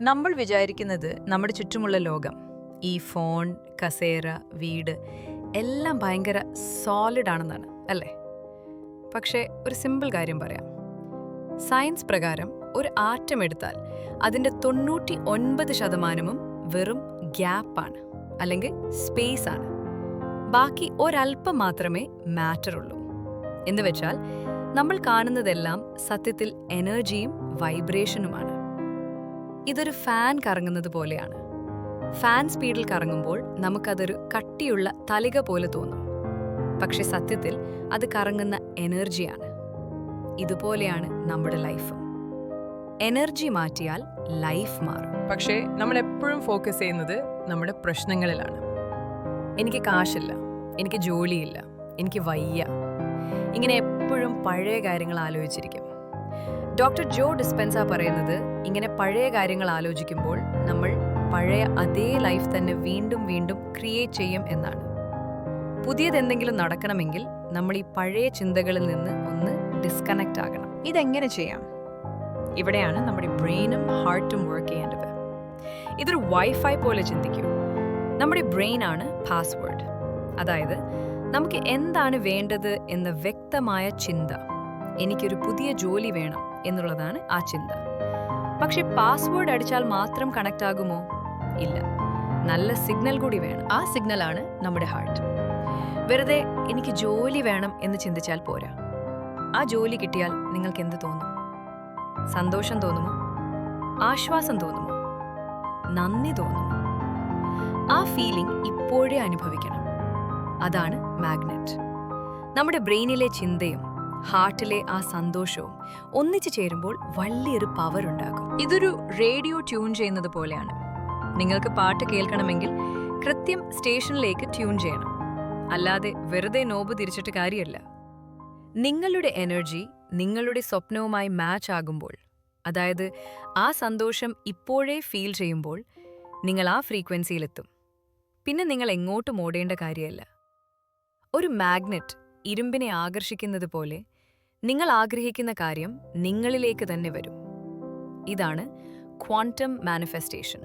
നമ്മൾ വിചാരിക്കുന്നത് നമ്മുടെ ചുറ്റുമുള്ള ലോകം ഈ ഫോൺ കസേര വീട് എല്ലാം ഭയങ്കര സോളിഡ് ആണെന്നാണ് അല്ലേ? പക്ഷേ ഒരു സിമ്പിൾ കാര്യം പറയാം. സയൻസ് പ്രകാരം ഒരു ആറ്റം എടുത്താൽ അതിന്റെ തൊണ്ണൂറ്റി ഒൻപത് ശതമാനവും വെറും ഗ്യാപ്പാണ് അല്ലെങ്കിൽ സ്പേസ് ആണ്. ബാക്കി ഒരല്പം മാത്രമേ മാറ്റർ ഉള്ളൂ. എന്ന് വെച്ചാൽ നമ്മൾ കാണുന്നതെല്ലാം സത്യത്തിൽ എനർജിയും വൈബ്രേഷനുമാണ് ഇതൊരു ഫാൻ കറങ്ങുന്നത് പോലെയാണ്. ഫാൻ സ്പീഡിൽ കറങ്ങുമ്പോൾ നമുക്കതൊരു കട്ടിയുള്ള തലിക പോലെ തോന്നും. പക്ഷെ സത്യത്തിൽ അത് കറങ്ങുന്ന എനർജിയാണ്. ഇതുപോലെയാണ് നമ്മുടെ ലൈഫും. എനർജി മാറ്റിയാൽ ലൈഫ് മാറും. പക്ഷേ നമ്മൾ എപ്പോഴും ഫോക്കസ് ചെയ്യുന്നത് നമ്മുടെ പ്രശ്നങ്ങളിലാണ്. എനിക്ക് കാശില്ല എനിക്ക് ജോലിയില്ല എനിക്ക് വയ്യ. ഇങ്ങനെ എപ്പോഴും പഴയ കാര്യങ്ങൾ ആലോചിച്ചിരിക്കും. ഡോക്ടർ ജോ ഡിസ്പെൻസ പറയുന്നത് ഇങ്ങനെ പഴയ കാര്യങ്ങൾ ആലോചിക്കുമ്പോൾ നമ്മൾ പഴയ അതേ ലൈഫ് തന്നെ വീണ്ടും വീണ്ടും ക്രിയേറ്റ് ചെയ്യും എന്നാണ്. പുതിയതെന്തെങ്കിലും നടക്കണമെങ്കിൽ നമ്മൾ ഈ പഴയ ചിന്തകളിൽ നിന്ന് ഒന്ന് ഡിസ്കണക്റ്റ് ആകണം. ഇതെങ്ങനെ ചെയ്യാം? ഇവിടെയാണ് നമ്മുടെ ബ്രെയിനും ഹാർട്ടും വർക്ക് ചെയ്യേണ്ടത്. ഇതൊരു വൈഫൈ പോലെ ചിന്തിക്കൂ. നമ്മുടെ ബ്രെയിൻ ആണ് പാസ്വേഡ് അതായത് നമുക്ക് എന്താണ് വേണ്ടത് എന്ന വ്യക്തമായ ചിന്ത. എനിക്കൊരു പുതിയ ജോലി വേണം എന്നുള്ളതാണ് ആ ചിന്ത. പക്ഷെ പാസ്വേഡ് അടിച്ചാൽ മാത്രം കണക്ട് ആകുമോ ഇല്ല. നല്ല സിഗ്നൽ കൂടി വേണം. ആ സിഗ്നലാണ് നമ്മുടെ ഹാർട്ട്. വെറുതെ എനിക്ക് ജോലി വേണം എന്ന് ചിന്തിച്ചാൽ പോരാ. ആ ജോലി കിട്ടിയാൽ നിങ്ങൾക്ക് എന്ത് തോന്നും? സന്തോഷം തോന്നുമോ? ആശ്വാസം തോന്നുമോ? നന്ദി തോന്നുമോ? ആ ഫീലിംഗ് ഇപ്പോഴേ അനുഭവിക്കണം. അതാണ് മാഗ്നറ്റ്. നമ്മുടെ ബ്രെയിനിലെ ചിന്തയും ഹാർട്ടിലെ ആ സന്തോഷവും ഒന്നിച്ചു ചേരുമ്പോൾ വലിയൊരു പവർ ഉണ്ടാകും. ഇതൊരു റേഡിയോ ട്യൂൺ ചെയ്യുന്നത് പോലെയാണ്. നിങ്ങൾക്ക് പാട്ട് കേൾക്കണമെങ്കിൽ കൃത്യം സ്റ്റേഷനിലേക്ക് ട്യൂൺ ചെയ്യണം. അല്ലാതെ വെറുതെ നോബ് തിരിച്ചിട്ട് കാര്യമല്ല. നിങ്ങളുടെ എനർജി നിങ്ങളുടെ സ്വപ്നവുമായി മാച്ച് ആകുമ്പോൾ അതായത് ആ സന്തോഷം ഇപ്പോഴേ ഫീൽ ചെയ്യുമ്പോൾ നിങ്ങൾ ആ ഫ്രീക്വൻസിയിലെത്തും പിന്നെ നിങ്ങൾ എങ്ങോട്ടും ഓടേണ്ട കാര്യമല്ല. ഒരു മാഗ്നറ്റ് ഇരുമ്പിനെ ആകർഷിക്കുന്നത് പോലെ നിങ്ങൾ ആഗ്രഹിക്കുന്ന കാര്യം നിങ്ങളിലേക്ക് തന്നെ വരും. ഇതാണ് ക്വാണ്ടം മാനിഫെസ്റ്റേഷൻ.